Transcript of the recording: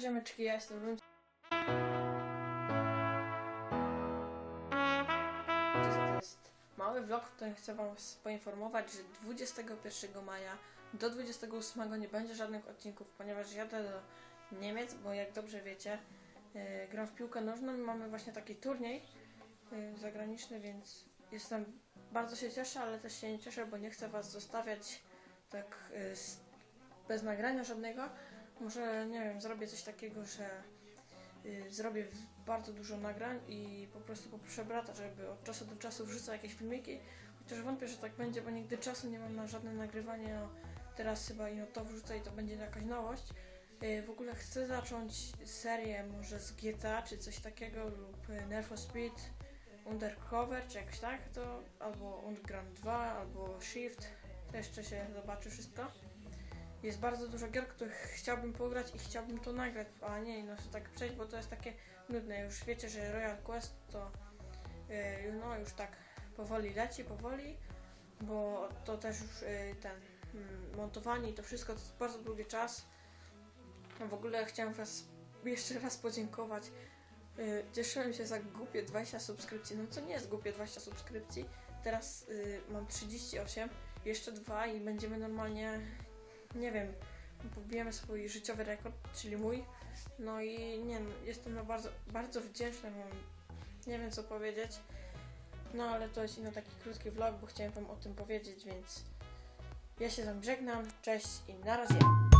ziomeczki, ja jestem Lunc. To jest mały vlog, w którym chcę Wam poinformować, że 21 maja do 28 nie będzie żadnych odcinków, ponieważ jadę do Niemiec, bo jak dobrze wiecie, yy, gram w piłkę nożną i mamy właśnie taki turniej yy, zagraniczny, więc jestem, bardzo się cieszę, ale też się nie cieszę, bo nie chcę Was zostawiać tak yy, bez nagrania żadnego. Może, nie wiem, zrobię coś takiego, że y, zrobię bardzo dużo nagrań i po prostu poproszę brata, żeby od czasu do czasu wrzucał jakieś filmiki. Chociaż wątpię, że tak będzie, bo nigdy czasu nie mam na żadne nagrywanie. No, teraz chyba ino to wrzucę i to będzie jakaś nowość. Y, w ogóle chcę zacząć serię może z GTA czy coś takiego lub Need for Speed, Undercover czy jakoś tak to, albo Underground 2, albo Shift. To jeszcze się zobaczy wszystko. Jest bardzo dużo gier, których chciałbym pograć i chciałbym to nagrać, a nie no tak przejść, bo to jest takie nudne. Już wiecie, że Royal Quest to yy, no już tak powoli leci, powoli, bo to też już yy, ten mm, montowanie i to wszystko to jest bardzo długi czas. A w ogóle chciałem Was jeszcze raz podziękować. Yy, cieszyłem się za głupie 20 subskrypcji. No to nie jest głupie 20 subskrypcji. Teraz yy, mam 38, jeszcze dwa i będziemy normalnie nie wiem, pobijemy swój życiowy rekord, czyli mój. No i nie no, jestem na bardzo, bardzo wdzięczny, mam, nie wiem co powiedzieć. No ale to jest ino taki krótki vlog, bo chciałem wam o tym powiedzieć, więc ja się z wami żegnam, cześć i na razie.